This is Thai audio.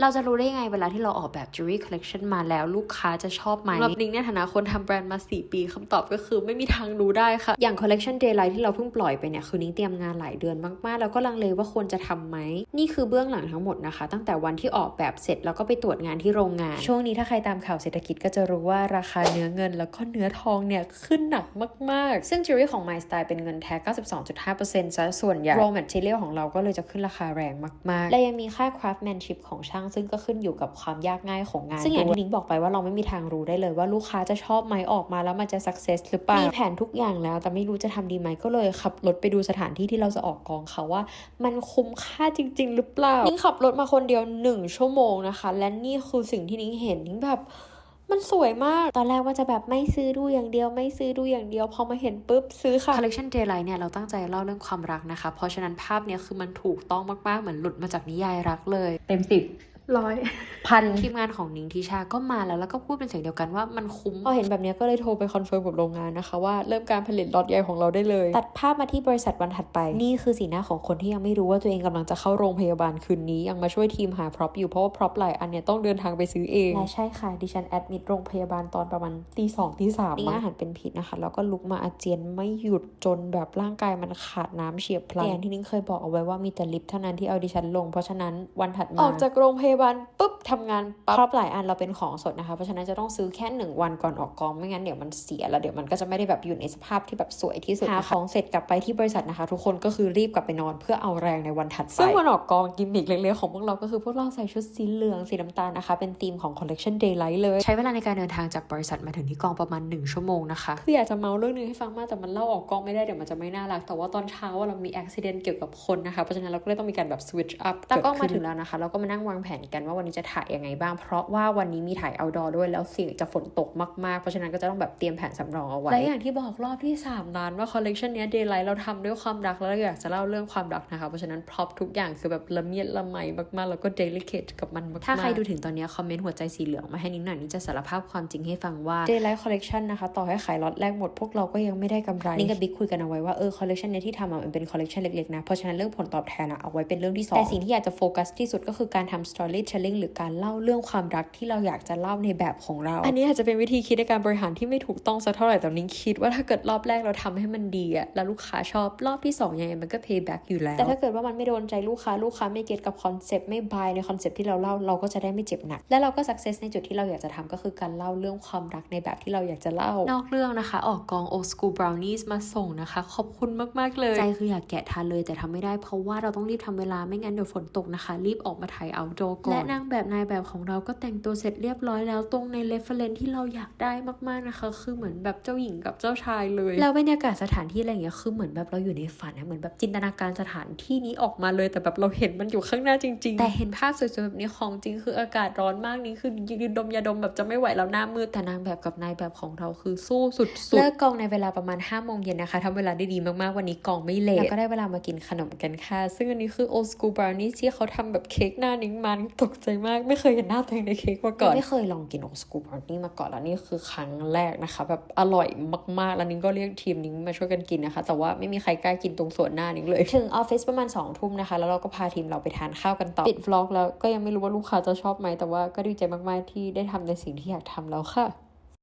เราจะรู้ได้ยังไงเวลาที่เราออกแบบ jewelry collection มาแล้วลูกค้าจะชอบไหมสำหรับนิ้งในฐานะคนทำแบรนด์มา 4 ปีคำตอบก็คือไม่มีทางรู้ได้ค่ะ อย่าง collection daylight ที่เราเพิ่งปล่อยไปเนี่ย คือนิ้งเตรียมงานหลายเดือนมากๆ แล้วก็ลังเลว่าควรจะทำไหม นี่คือเบื้องหลังทั้งหมดนะคะ ตั้งแต่วันที่ออกแบบเสร็จแล้วก็ไปตรวจงานที่โรงงาน ช่วงนี้ถ้าใครตามข่าวเศรษฐกิจก็จะรู้ว่าราคาเนื้อเงิน แล้วก็เนื้อทองเนี่ยขึ้นหนักมากๆ ซึ่ง jewelry ของ My Style เป็นเงินแท้ 92.5%ซะส่วนใหญ่ raw material ของเราก็เลยจะขึ้นราคาแรงมากๆ และยังมีค่า craftsmanship ของช่างซึ่งก็ขึ้นอยู่กับความยากง่ายของงาน ซึ่งอย่างที่นิ้งบอกไปว่าเราไม่มีทางรู้ได้เลยว่าลูกค้าจะชอบไหมออกมาแล้วมันจะ success หรือเปล่า มีแผนทุกอย่างแล้ว แต่ไม่รู้จะทำดีไหมก็เลยขับรถไปดูสถานที่ที่เราจะออกกองค่ะว่า มันคุ้มค่าจริง ๆ หรือเปล่า นิ้งขับรถมาคนเดียว 1 ชั่วโมงนะคะ และนี่คือสิ่งที่นิ้งเห็นนิ้งแบบมันสวยมาก ตอนแรกว่าจะแบบไม่ซื้อดูอย่างเดียว ไม่ซื้อดูอย่างเดียว พอมาเห็นปุ๊บซื้อค่ะ collection daylight เนี่ยเราตั้งใจเล่าเรื่องความรักนะคะ เพราะฉะนั้นภาพเนี่ยคือมันถูกต้องมากๆ เหมือนหลุดมาจากนิยายรักเลย เต็มสิบ ร้อยพันทีมงานของนิ้งทิชาก็มาแล้วแล้วก็พูดเป็นเสียงเดียวกันว่ามันคุ้มพอเห็นแบบนี้ก็เลยโทรไปคอนเฟิร์มกับโรงงานนะคะว่าเริ่มการผลิตล็อตใหญ่ของเราได้เลย ตัดภาพมาที่บริษัทวันถัดไป นี่คือสีหน้าของคนที่ยังไม่รู้ว่าตัวเองกำลังจะเข้าโรงพยาบาลคืนนี้ยังมาช่วยทีมหาพร็อพอยู่เพราะว่าพร็อพหลายอันเนี่ยต้องเดินทางไปซื้อเองและใช่ค่ะดิฉันแอดมิดโรงพยาบาลตอนประมาณตีสองตีสามนี่อาหารเป็นพิษนะคะแล้วก็ลุกมาอาเจียนไม่หยุดจนแบบร่างกายมันขาดน้ำเฉียบพลันอย่างที่นิ้งเคยบอกเอาไว้ว่ามีแต่ลิฟต์เท่านั้นที่เอาดิฉันลงเพราะฉะนั้นวันถัดมาออกจากโรงพยาบาลปุ๊บทำงานปั๊บพร็อพหลายอันเราเป็นของสดนะคะ เพราะฉะนั้นจะต้องซื้อแค่หนึ่งวันก่อนออกกองไม่งั้นเดี๋ยวมันเสียแล้วเดี๋ยวมันก็จะไม่ได้แบบอยู่ในสภาพที่แบบสวยที่สุดหาของเสร็จกลับไปที่บริษัทนะคะ ทุกคนก็คือรีบกลับไปนอนเพื่อเอาแรงในวันถัดไปซึ่งวันออกกองกิมมิคเล็กๆของพวกเราก็คือพวกเราใส่ชุดสีเหลืองสีน้ำตาลนะคะ เป็นธีมของ collection daylight เลย ใช้เวลาในการเดินทางจากบริษัทมาถึงที่กองประมาณ 1 ชั่วโมงนะคะคืออยากจะเมาเรื่องนึงให้ฟังมากแต่มันเล่าออกกองไม่ได้เดี๋ยวมันจะไม่น่ารัก แต่ว่าตอนเช้าอะเรามีอุบิเหตุเกี่ยวกับคนนะคะเพราะฉะนั้นเราก็เลยต้องมีการแบบ switch up แต่ก็มาถึงแล้วนะคะ เราก็มานั่งวางแผนกันว่าวันนี้จะถ่ายยังไงบ้าง เพราะว่าวันนี้มีถ่าย outdoor ด้วยแล้วเสี่ยงจะฝนตกมากๆ เพราะฉะนั้นก็จะต้องแบบเตรียมแผนสำรองเอาไว้ และอย่างที่บอกรอบที่3นั้นว่า collection เนี้ย daylight เราทำด้วยความรักแล้วเราอยากจะเล่าเรื่องความรักนะคะ เพราะฉะนั้นพร็อพทุกอย่างคือแบบละเมียดละไมมากๆ แล้วก็ delicate กับมันมากๆถ้าใครดูถึงตอนเนี้ยคอมเมนต์หัวใจสีเหลืองมาให้นิ้งหน่อยนิ้งจะสารภาพความจริงให้ฟังว่า daylight collection นะคะต่อให้ขายล็อตแรกหมดพวกเราก็ยังไม่ได้กำไรนิ้งกับบิ๊กคุยกันเอาไว้ว่าเออ collection เนี้ยที่ทำอะมันเป็น collection เล็กๆนะเพราะฉะนั้นเรื่องผลตอบแทนอะเอาไว้เป็นเรื่องที่สองแต่สิ่งที่อยากจะโฟกัสที่สุดก็คือการทำ storytelling หรือการเล่าเรื่องความรักที่เราอยากจะเล่าในแบบของเรา อันนี้อาจจะเป็นวิธีคิดในการบริหารที่ไม่ถูกต้องสักเท่าไหร่แต่นิ้งคิดว่าถ้าเกิดรอบแรกเราทำให้มันดีอะแล้วลูกค้าชอบรอบที่สองยังไงมันก็ pay back อยู่แล้ว แต่ถ้าเกิดว่ามันไม่โดนใจลูกค้าลูกค้าไม่เก็ตกับคอนเซปต์ไม่บายในคอนเซปต์ที่เราเล่าเราก็จะได้ไม่เจ็บหนัก และเราก็ success ในจุดที่เราอยากจะทำก็คือการเล่าเรื่องความรักในแบบที่เราอยากจะเล่านอกเรื่องนะคะ ออกกอง old school brownies มาส่งนะคะ ขอบคุณมากๆเลย ใจคืออยากแกะทานเลยแต่ทำไม่ได้เพราะว่าเราต้องรีบทำเวลาไม่งั้นเดี๋ยวฝนตกนะคะ รีบออกมาถ่าย outdoor ก่อน และนางแบบนายแบบของเราก็แต่งตัวเสร็จเรียบร้อยแล้วตรงใน reference ที่เราอยากได้มากๆนะคะ คือเหมือนแบบเจ้าหญิงกับเจ้าชายเลยแล้วบรรยากาศสถานที่อะไรอย่างเงี้ยคือเหมือนแบบเราอยู่ในฝันนะเหมือนแบบจินตนาการสถานที่นี้ออกมาเลยแต่แบบเราเห็นมันอยู่ข้างหน้าจริง ๆ แต่เห็นภาพสวยๆแบบนี้ของจริงคืออากาศร้อนมากนี่คือยืนดมยาดมแบบจะไม่ไหวแล้วหน้ามืดแต่นางแบบกับนายแบบของเราคือสู้สุดๆเลิกกองในเวลาประมาณ5้าโมงเย็นนะคะทำเวลาได้ดีมากๆวันนี้กองไม่เลทแล้วก็ได้เวลามากินขนมกันค่ะ ซึ่งอันนี้คือ old school brownie ที่เขาทำแบบเค้กหน้านิ้งมันตกใจมาก ไม่เคยเห็นหน้าตัวเองในเค้กมาก่อน ไม่เคยลองกินโอสกูปาร์ตี้มาก่อนแล้วนี่คือครั้งแรกนะคะ แบบอร่อยมากๆ แล้วนิ้งก็เรียกทีมนิ้งมาช่วยกันกินนะคะ แต่ว่าไม่มีใครกล้ากินตรงส่วนหน้านิ้งเลย ถึงออฟฟิศประมาณ2องทุ่มนะคะ แล้วเราก็พาทีมเราไปทานข้าวกันต่อปิดวล็อกแล้วก็ยังไม่รู้ว่าลูกค้าจะชอบไหมแต่ว่าก็ดีใจมากๆที่ได้ทำในสิ่งที่อยากทำแล้วค่ะ